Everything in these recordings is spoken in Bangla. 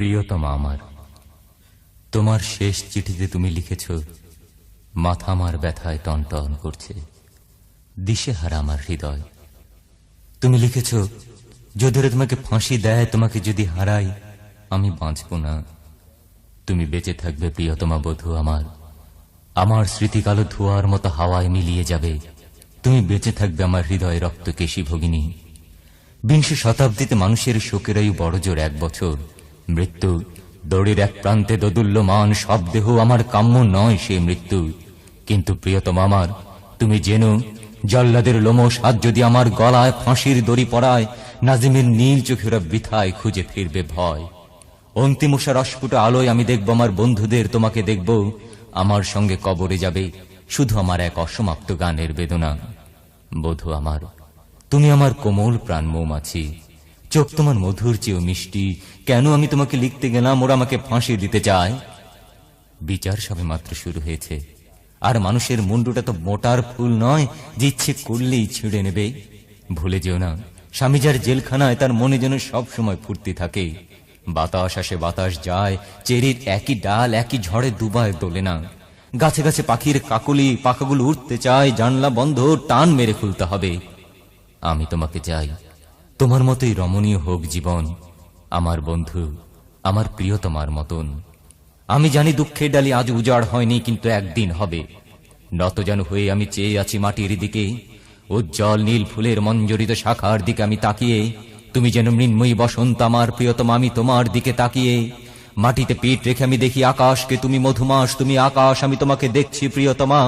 প্রিয়তমা আমার, তোমার শেষ চিঠিতে তুমি লিখেছ মাথা আমার ব্যথায় টনটন করছে, দিশেহারা আমার হৃদয়। তুমি লিখেছ যদি তোমাকে ফাঁসি দেয়, তোমাকে যদি হারাই, আমি বাঁচব না। তুমি বেঁচে থাকবে, প্রিয়তমা বধূ আমার। আমার স্মৃতিকালো ধোয়ার মতো হাওয়ায় মিলিয়ে যাবে। তুমি বেঁচে থাকবে আমার হৃদয় রক্ত কেশী ভগিনী। বিংশ শতাব্দীতে মানুষের শোকের আয়ু বড় জোর, এক বছর। মৃত্যু। দড়ির এক প্রান্তে দোদুল্যমান সব দেহ আমার কাম্য নয় সে মৃত্যু। কিন্তু প্রিয়তম আমার, তুমি জেন, জল্লাদের লোমস হাত যদি আমার গলায় ফাঁসির দড়ি পড়ায় নাজিমের নীল চোখেরা বৃথায়, খুঁজে ফিরবে ভয়। অন্তিম অস্ফুট আলোয় আমি দেখব, আমার বন্ধুদের তোমাকে দেখব। আমার সঙ্গে কবরে যাবে, শুধু আমার এক অসমাপ্ত গানের বেদনা। বধু আমার, তুমি আমার কোমল প্রাণ মৌমাছি। চোখ তোমার মধুর চেয়েও মিষ্টি। কেন আমি তোমাকে লিখতে গেলাম? ওরা আমাকে ফাঁসি দিতে চায়। বিচার সবে মাত্র শুরু হয়েছে। আর মানুষের মুন্ডুটা তো মোটার ফুল নয়, যে ইচ্ছে করলেই ছিঁড়ে নেবে। ভুলে যেও না স্বামী যার জেলখানায় তার মনে যেন সব সময় ফুর্তি থাকে। বাতাস আসে, বাতাস যায়, চেরির একই ডাল, একই ঝড়ে দুবায় দোলে না। গাছে গাছে পাখির কাকলি, পাখাগুলো উঠতে চায়, জানলা বন্ধ, টান মেরে খুলতে হবে। আমি তোমাকে চাই। তোমার মতোই রমণীয় হোক জীবন, আমার বন্ধু, আমার প্রিয়তমার মতন। আমি জানি দুঃখের ডালি আজ উজাড় হয়নি, কিন্তু একদিন হবে। নত যেন হয়ে আমি চেয়ে আছি মাটির দিকে, উজ্জ্বল নীল ফুলের মঞ্জরিত শাখার দিকে আমি তাকিয়ে। তুমি যেন মৃন্ময়ী বসন্ত, আমার প্রিয়তম, আমি তোমার দিকে তাকিয়ে। মাটিতে পিঠ রেখে আমি দেখি আকাশকে, তুমি মধুমাস, তুমি আকাশ, আমি তোমাকে দেখছি প্রিয়তমা।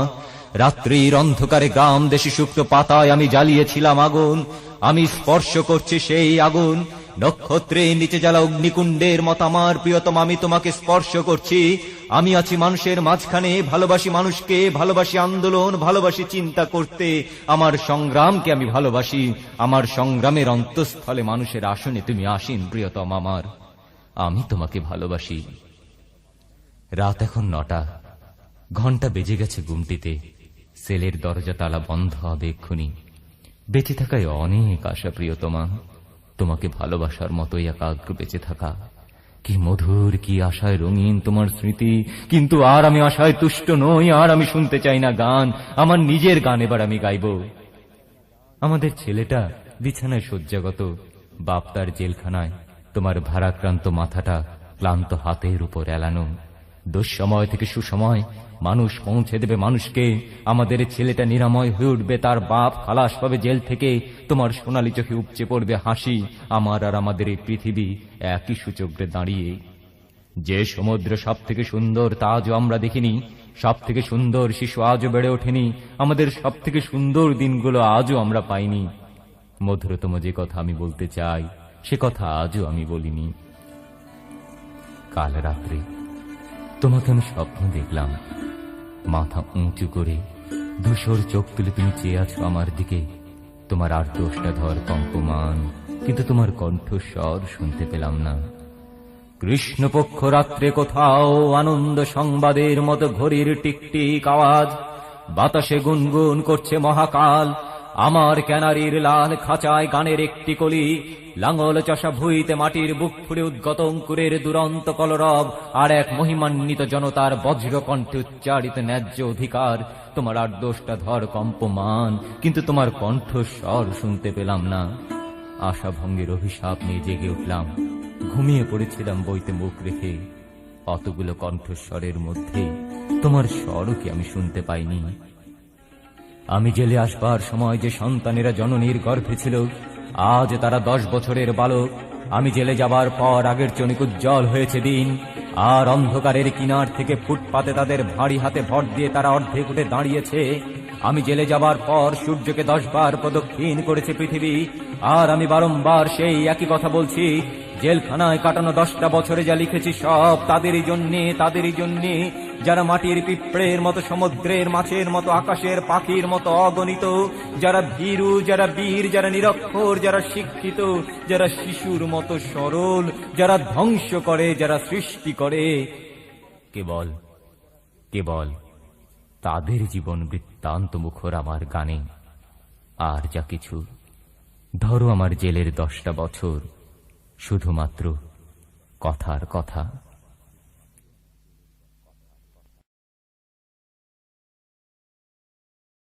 রাত্রির অন্ধকারে গ্রাম দেশে শুক্ত পাতায় আমি জ্বালিয়েছিলাম আগুন আমি স্পর্শ করছি সেই আগুন। নক্ষত্রে নিচে জ্বালা অগ্নিকুণ্ডের মত আমার প্রিয়তম, আমি তোমাকে স্পর্শ করছি। আমি আছি মানুষের মাঝখানে, ভালোবাসি মানুষকে, ভালোবাসি আন্দোলন, ভালোবাসি চিন্তা করতে। আমার সংগ্রামকে আমি ভালোবাসি, আমার সংগ্রামের অন্তঃস্থলে মানুষের আসনে তুমি আসিন প্রিয়তম আমার। আমি তোমাকে ভালোবাসি। রাত এখন নটা। ঘণ্টা বেজে গেছে গুমটিতে সেলের দরজা তালা বন্ধ হবে এক্ষুনি। বেঁচে থাকায় অনেক আশা প্রিয়তমা তোমাকে ভালোবাসার মতোই একাগ্র বেঁচে থাকা। কি মধুর, কি আশায় রঙিন তোমার স্মৃতি। কিন্তু আর আমি আশায় তুষ্ট নই, আর আমি শুনতে চাই না গান। আমার নিজের গান এবার আমি গাইব। আমাদের ছেলেটা বিছানায় শয্যাগত, বাপ তার জেলখানায়। তোমার ভারাক্রান্ত মাথাটা ক্লান্ত হাতের উপর এলানো। দুঃসময় থেকে সুসময় মানুষ পৌঁছে দেবে মানুষকে। আমাদের ছেলেটা নিরাময় হয়ে উঠবে, তার বাপ খালাস পাবে জেল থেকে। তোমার সোনালি চোখে উপচে পড়বে হাসি। আমার আর আমাদের এই পৃথিবী একই সূচক্রে দাঁড়িয়ে। যে সমুদ্র সব থেকে সুন্দর, তা আজও আমরা দেখিনি। সব থেকে সুন্দর শিশু আজও বেড়ে ওঠেনি। আমাদের সব থেকে সুন্দর দিনগুলো আজও আমরা পাইনি। মধুরতম যে কথা আমি বলতে চাই, সে কথা আজও আমি বলিনি। কাল রাত্রে তোমাকে আমি স্বপ্ন দেখলাম। মাথা উঁচু করে ধূসর চোখ তুলে তুমি চেয়ে আছো আমার দিকে। তোমার আর দোষটা ধর কম্পমান, কিন্তু তোমার কণ্ঠস্বর শুনতে পেলাম না। কৃষ্ণপক্ষ রাত্রে কোথাও আনন্দ সংবাদের মতো ঘড়ির টিকটিক আওয়াজ, বাতাসে গুনগুন করছে মহাকাল আমার ক্যানারির লাল খাঁচায় গানের একটি কলি লাঙ্গল চষা ভুইতে মাটির বুক ফুড়ে উদ্গত অঙ্কুরের দুরন্ত কলরব, আর এক মহিমান্বিত জনতার বজ্র কণ্ঠে উচ্চারিত ন্যায্য অধিকার। তোমার আর দোষটা ধর কম্পমান, কিন্তু তোমার কণ্ঠস্বর শুনতে পেলাম না। আশা ভঙ্গের অভিশাপ নিয়ে জেগে উঠলাম। ঘুমিয়ে পড়েছিলাম বইতে মুখ রেখে। অতগুলো কণ্ঠস্বরের মধ্যে তোমার স্বরও কি আমি শুনতে পাইনি। আমি জেলে আসবার সময় যে সন্তানেরা জননীর গর্ভে ছিল, আজ তারা দশ বছরের বালক। আমি জেলে যাবার পর আগের চনিক উজ্জ্বল হয়েছে দিন, আর অন্ধকারের কিনার থেকে ফুটপাতে তাদের ভারী হাতে ভর দিয়ে তারা অর্ধেক উঠে দাঁড়িয়েছে। আমি জেলে যাবার পর সূর্যকে দশবার প্রদক্ষিণ করেছে পৃথিবী, আর আমি বারংবার সেই একই কথা বলছি, জেলখানায় কাটানো দশটা বছরে যা লিখেছি সব তাদেরই জন্যে তাদেরই জন্যে। যারা মাটির পিঁপড়ের মতো, সমুদ্রের মাছের মতো, আকাশের পাখির মতো অগণিত, যারা ভীরু, যারা বীর, যারা নিরক্ষর, যারা শিক্ষিত, যারা শিশুর মতো সরল, যারা ধ্বংস করে, যারা সৃষ্টি করে, কেবল কেবল তাদের জীবন বৃত্তান্ত মুখর আমার গানে। আর যা কিছু, ধরো আমার জেলের দশটা বছর, শুধুমাত্র কথার কথা।